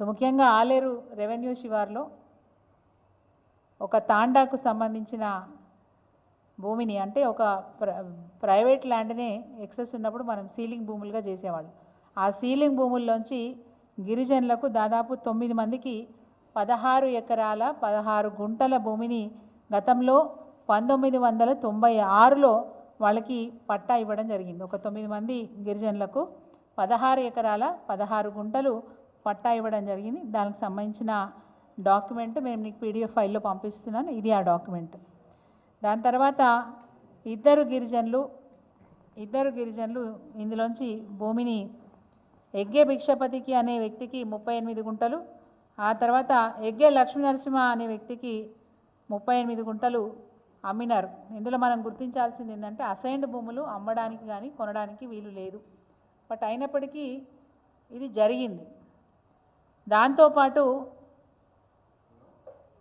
So ముఖ్యంగా Aleru revenue శివార్లో ఒక తాండాకు సంబంధించిన భూమిని అంటే ఒక ప్ర ప్రైవేట్ ల్యాండ్నే ఎక్సెస్ ఉన్నప్పుడు మనం సీలింగ్ భూములుగా చేసేవాళ్ళం. ఆ సీలింగ్ భూముల్లోంచి గిరిజనులకు దాదాపు తొమ్మిది మందికి పదహారు ఎకరాల పదహారు గుంటల భూమిని గతంలో పంతొమ్మిది వందల తొంభై ఆరులో వాళ్ళకి పట్టా ఇవ్వడం జరిగింది. ఒక తొమ్మిది మంది గిరిజనులకు పదహారు ఎకరాల పదహారు గుంటలు పట్టా ఇవ్వడం జరిగింది. దానికి సంబంధించిన డాక్యుమెంట్ మేము నీకు పీడిఎఫ్ ఫైల్లో పంపిస్తున్నాను. ఇది ఆ డాక్యుమెంట్. దాని తర్వాత ఇద్దరు గిరిజనులు ఇద్దరు గిరిజనులు ఇందులోంచి భూమిని ఎగ్గే భిక్షపతికి అనే వ్యక్తికి ముప్పై ఎనిమిది గుంటలు ఆ తర్వాత ఎగ్గే లక్ష్మీ నరసింహ అనే వ్యక్తికి ముప్పై ఎనిమిది గుంటలు అమ్మినారు. ఇందులో మనం గుర్తించాల్సింది ఏంటంటే అసైన్డ్ భూములు అమ్మడానికి కానీ కొనడానికి వీలు లేదు. బట్ అయినప్పటికీ ఇది జరిగింది. దాంతోపాటు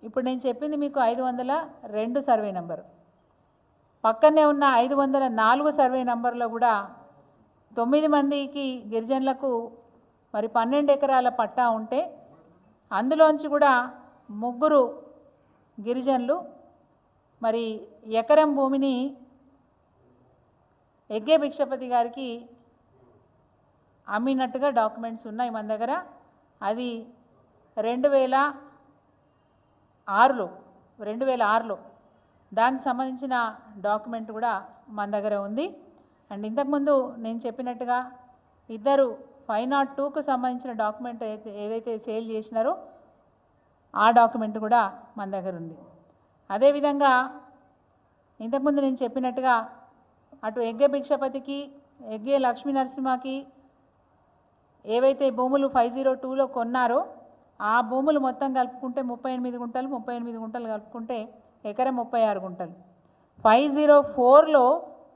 ఇప్పుడు నేను చెప్పింది మీకు ఐదు వందల రెండు సర్వే నెంబరు. పక్కనే ఉన్న ఐదు వందల నాలుగు సర్వే నెంబర్లో కూడా తొమ్మిది మందికి గిరిజనులకు మరి పన్నెండు ఎకరాల పట్టా ఉంటే అందులోంచి కూడా ముగ్గురు గిరిజనులు మరి ఎకరం భూమిని ఎగ్గే భిక్షపతి గారికి అమ్మినట్టుగా డాక్యుమెంట్స్ ఉన్నాయి మన దగ్గర. అది రెండు వేల ఆరులో రెండు వేల ఆరులో. దానికి సంబంధించిన డాక్యుమెంట్ కూడా మన దగ్గర ఉంది. అండ్ ఇంతకుముందు నేను చెప్పినట్టుగా ఇద్దరు ఫైవ్ నాట్ టూకు సంబంధించిన డాక్యుమెంట్ ఏదైతే ఏదైతే సేల్ చేసినారో ఆ డాక్యుమెంట్ కూడా మన దగ్గర ఉంది. అదేవిధంగా ఇంతకుముందు నేను చెప్పినట్టుగా అటు ఎగ్గే భిక్షపతికి ఎగ్గే లక్ష్మీ నరసింహకి ఏవైతే భూములు ఫైవ్ జీరో టూలో కొన్నారో ఆ భూములు మొత్తం కలుపుకుంటే ముప్పై ఎనిమిది గుంటలు ముప్పై ఎనిమిది గుంటలు కలుపుకుంటే ఎకరం ముప్పై ఆరు గుంటలు. ఫైవ్ జీరో ఫోర్లో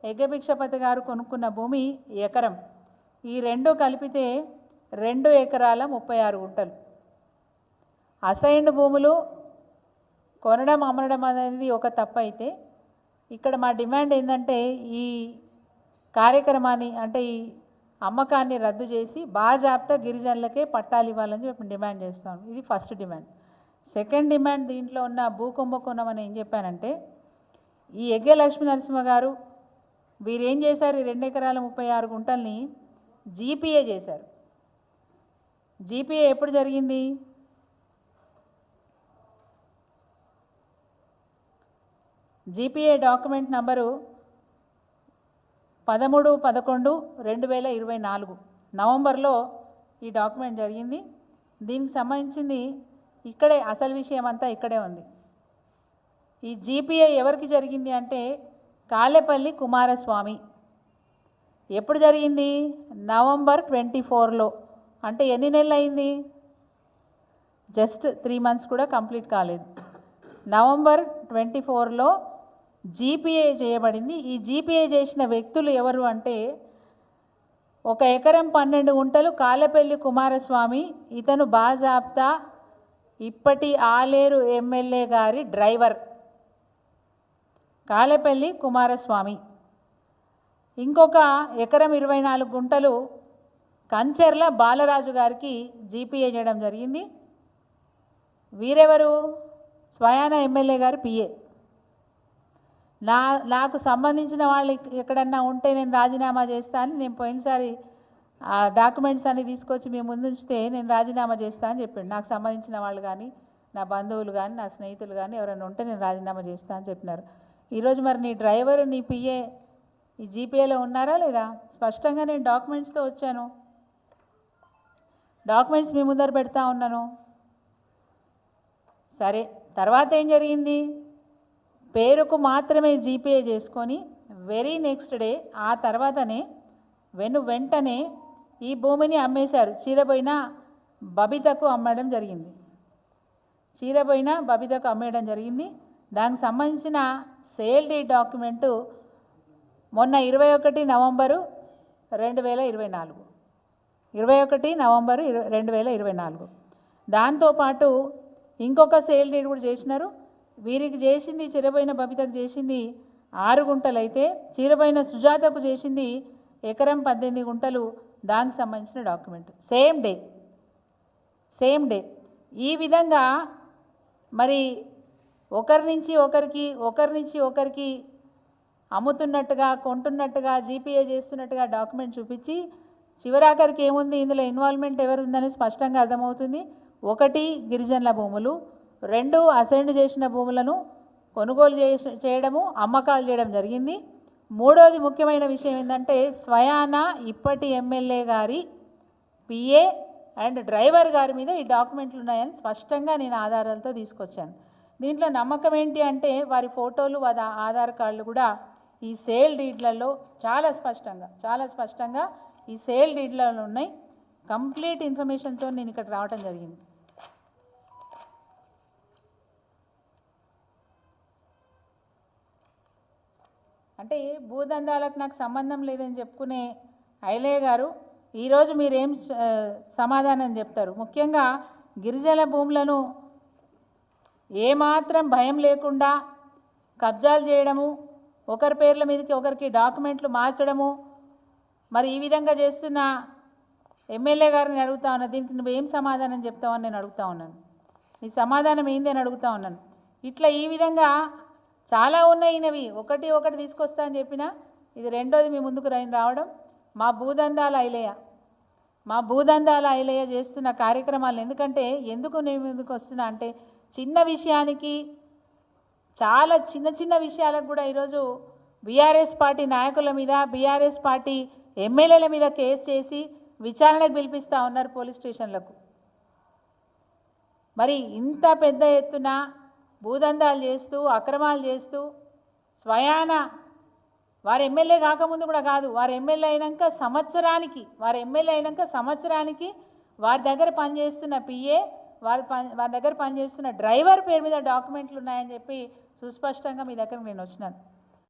యజ్ఞభిక్షపతి గారు కొనుక్కున్న భూమి ఎకరం. ఈ రెండు కలిపితే రెండు ఎకరాల ముప్పై ఆరు గుంటలు. అసైన్డ్ భూములు కొనడం అమరడం అనేది ఒక తప్పు అయితే ఇక్కడ మా డిమాండ్ ఏంటంటే ఈ కార్యక్రమాన్ని అంటే ఈ అమ్మకాన్ని రద్దు చేసి బాజాబ్తా గిరిజనులకే పట్టాలు ఇవ్వాలని చెప్పి డిమాండ్ చేస్తాం ఇది ఫస్ట్ డిమాండ్. సెకండ్ డిమాండ్ దీంట్లో ఉన్న భూ కుంభకోణం అని ఏం చెప్పానంటే ఈ ఎగ్గే లక్ష్మీ నరసింహ గారు వీరేం చేశారు? ఈ రెండు ఎకరాల ముప్పై ఆరు గుంటల్ని జీపీఏ చేశారు. జీపీఏ ఎప్పుడు జరిగింది? జీపీఏ డాక్యుమెంట్ నంబరు పదమూడు పదకొండు రెండు వేల ఇరవై నాలుగు నవంబర్లో ఈ డాక్యుమెంట్ జరిగింది. దీనికి సంబంధించింది ఇక్కడే అసలు విషయం అంతా ఇక్కడే ఉంది. ఈ జీపీఏ ఎవరికి జరిగింది అంటే కాలేపల్లి కుమారస్వామి. ఎప్పుడు జరిగింది? నవంబర్ ట్వంటీ ఫోర్లో. అంటే ఎన్ని నెలలు అయింది జస్ట్ త్రీ మంత్స్ కూడా కంప్లీట్ కాలేదు. నవంబర్ ట్వంటీ ఫోర్లో జీపీఏ చేయబడింది. ఈ జీపీఏ చేసిన వ్యక్తులు ఎవరు అంటే ఒక ఎకరం పన్నెండు గుంటలు కాలపల్లి కుమారస్వామి ఇతను బాజాప్తా ఇప్పటి ఆలేరు ఎమ్మెల్యే గారి డ్రైవర్. కాలపల్లి కుమారస్వామి. ఇంకొక ఎకరం ఇరవై నాలుగు గుంటలు కంచెర్ల బాలరాజు గారికి జీపీఏ చేయడం జరిగింది. వీరెవరు? స్వయాన ఎమ్మెల్యే గారు పిఏ నా నాకు సంబంధించిన వాళ్ళు ఎక్కడన్నా ఉంటే నేను రాజీనామా చేస్తాను నేను పోయినసారి ఆ డాక్యుమెంట్స్ అన్ని తీసుకొచ్చి మీ ముందు ఉంచితే నేను రాజీనామా చేస్తా అని చెప్పాడు. నాకు సంబంధించిన వాళ్ళు కానీ నా బంధువులు కానీ నా స్నేహితులు కానీ ఎవరైనా ఉంటే నేను రాజీనామా చేస్తా అని చెప్పినారు. ఈరోజు మరి నీ డ్రైవరు నీ పిఏ ఈ జీపీఏలో ఉన్నారా లేదా? స్పష్టంగా నేను డాక్యుమెంట్స్తో వచ్చాను. డాక్యుమెంట్స్ మీ ముందర పెడతా ఉన్నాను. సరే తర్వాత ఏం జరిగింది? పేరుకు మాత్రమే జీపే చేసుకొని వెరీ నెక్స్ట్ డే ఆ తర్వాతనే వెను వెంటనే ఈ భూమిని అమ్మేశారు. చీరబోయిన బబితకు అమ్మడం జరిగింది. చీరబోయిన బబితకు అమ్మేయడం జరిగింది. దానికి సంబంధించిన సేల్ డీ డాక్యుమెంటు మొన్న ఇరవై ఒకటి నవంబరు రెండు వేల ఇరవై నాలుగు. ఇరవై ఒకటి నవంబరు ఇరవై రెండు వేల ఇరవై నాలుగు. దాంతోపాటు ఇంకొక సేల్ డీడ్ కూడా చేసినారు. వీరికి చేసింది చిరబోయిన బబితకు చేసింది ఆరు గుంటలు అయితే సుజాతకు చేసింది ఎకరం పద్దెనిమిది గుంటలు. దానికి సంబంధించిన document. Same day. Same day. ఈ విధంగా మరి ఒకరి నుంచి ఒకరికి ఒకరి నుంచి ఒకరికి అమ్ముతున్నట్టుగా కొంటున్నట్టుగా జీపీఏ చేస్తున్నట్టుగా డాక్యుమెంట్ చూపించి చివరాఖరికి ఏముంది? ఇందులో ఇన్వాల్వ్మెంట్ ఎవరు ఉందని స్పష్టంగా అర్థమవుతుంది. ఒకటి గిరిజనుల భూములు రెండు అసైన్ చేసిన భూములను కొనుగోలు చేసి చేయడము అమ్మకాలు చేయడం జరిగింది. మూడోది ముఖ్యమైన విషయం ఏంటంటే స్వయాన ఇప్పటి ఎమ్మెల్యే గారి పిఏ అండ్ డ్రైవర్ గారి మీద ఈ డాక్యుమెంట్లు ఉన్నాయని స్పష్టంగా నేను ఆధారాలతో తీసుకొచ్చాను. దీంట్లో నమ్మకం ఏంటి అంటే వారి ఫోటోలు వారి ఆధార్ కార్డులు కూడా ఈ సేల్ డీడ్లలో చాలా స్పష్టంగా చాలా స్పష్టంగా ఈ సేల్ డీడ్లలో ఉన్నాయి. కంప్లీట్ ఇన్ఫర్మేషన్తో నేను ఇక్కడ రావడం జరిగింది. అంటే భూదందాలకు నాకు సంబంధం లేదని చెప్పుకునే ఐలయ్య గారు ఈరోజు మీరేం సమాధానం చెప్తారు? ముఖ్యంగా గిరిజన భూములను ఏమాత్రం భయం లేకుండా కబ్జాలు చేయడము ఒకరి పేర్ల మీదకి ఒకరికి డాక్యుమెంట్లు మార్చడము మరి ఈ విధంగా చేస్తున్న ఎమ్మెల్యే గారిని అడుగుతా ఉన్నా దీనికి నువ్వేం సమాధానం చెప్తావని నేను అడుగుతా ఉన్నాను. నీ సమాధానం ఏంది అని అడుగుతా ఉన్నాను. ఇట్లా ఈ విధంగా చాలా ఉన్నాయి ఈయనవి ఒకటి ఒకటి తీసుకొస్తా అని చెప్పిన ఇది రెండోది మీ ముందుకు రైన్ రావడం మా భూదందాల ఐలయ్య. మా భూదందాల ఐలయ్య చేస్తున్న కార్యక్రమాలు ఎందుకంటే ఎందుకు నేను ముందుకు వస్తున్నా అంటే చిన్న విషయానికి చాలా చిన్న చిన్న విషయాలకు కూడా ఈరోజు బీఆర్ఎస్ పార్టీ నాయకుల మీద బీఆర్ఎస్ పార్టీ ఎమ్మెల్యేల మీద కేసు చేసి విచారణకు పిలిపిస్తూ ఉన్నారు పోలీస్ స్టేషన్లకు. మరి ఇంత పెద్ద ఎత్తున భూదందాలు చేస్తూ అక్రమాలు చేస్తూ స్వయాన వారు ఎమ్మెల్యే కాకముందు కూడా కాదు వారు ఎమ్మెల్యే అయినాక సంవత్సరానికి వారు ఎమ్మెల్యే అయినాక సంవత్సరానికి వారి దగ్గర పనిచేస్తున్న పిఏ వారి పని వారి దగ్గర పనిచేస్తున్న డ్రైవర్ పేరు మీద డాక్యుమెంట్లు ఉన్నాయని చెప్పి సుస్పష్టంగా మీ దగ్గర నేను వచ్చినాను.